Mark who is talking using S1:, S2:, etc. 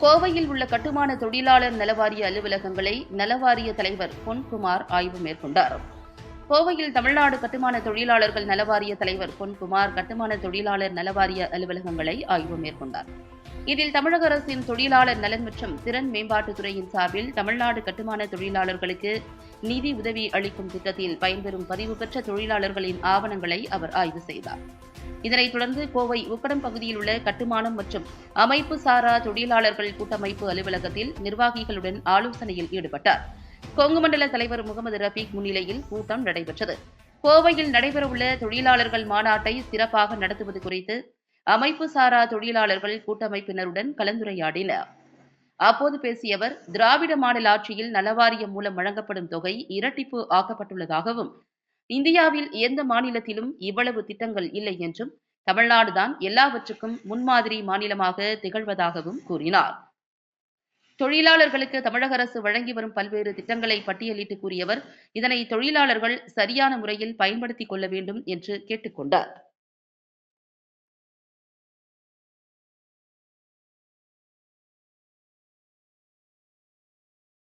S1: கோவையில் உள்ள கட்டுமான தொழிலாளர் நலவாரிய அலுவலகங்களை நலவாரிய தலைவர் பொன்குமார் ஆய்வு மேற்கொண்டார். கோவையில் தமிழ்நாடு கட்டுமான தொழிலாளர்கள் நலவாரிய தலைவர் பொன்குமார் கட்டுமான தொழிலாளர் நலவாரிய அலுவலகங்களை ஆய்வு மேற்கொண்டார். இதில் தமிழக அரசின் தொழிலாளர் நலன் மற்றும் திறன் மேம்பாட்டுத்துறையின் சார்பில் தமிழ்நாடு கட்டுமான தொழிலாளர்களுக்கு நிதி உதவி அளிக்கும் திட்டத்தில் பயன்பெறும் பதிவு பெற்ற தொழிலாளர்களின் ஆவணங்களை அவர் ஆய்வு செய்தார். இதனைத் தொடர்ந்து கோவை உக்கடம் பகுதியில் உள்ள கட்டுமானம் மற்றும் அமைப்பு சாரா தொழிலாளர்கள் கூட்டமைப்பு அலுவலகத்தில் நிர்வாகிகளுடன் ஆலோசனையில் ஈடுபட்டார். கொங்கு மண்டல தலைவர் முகமது ரபீக் முன்னிலையில் கூட்டம் நடைபெற்றது. கோவையில் நடைபெறவுள்ள தொழிலாளர்கள் மாநாட்டை சிறப்பாக நடத்துவது குறித்து அமைப்பு சாரா தொழிலாளர்கள் கூட்டமைப்பினருடன் கலந்துரையாடினர். அப்போது பேசிய அவர் திராவிட மாடல் ஆட்சியில் நலவாரியம் மூலம் வழங்கப்படும் தொகை இரட்டிப்பு ஆக்கப்பட்டுள்ளதாகவும் இந்தியாவில் எந்த மாநிலத்திலும் இவ்வளவு திட்டங்கள் இல்லை என்றும் தமிழ்நாடுதான் எல்லாவற்றுக்கும் முன்மாதிரி மாநிலமாக திகழ்வதாகவும் கூறினார். தொழிலாளர்களுக்கு தமிழக அரசு வழங்கி வரும் பல்வேறு திட்டங்களை பட்டியலிட்டு கூறியவர் இதனை தொழிலாளர்கள் சரியான முறையில் பயன்படுத்திக் கொள்ள வேண்டும் என்று கேட்டுக்கொண்டார்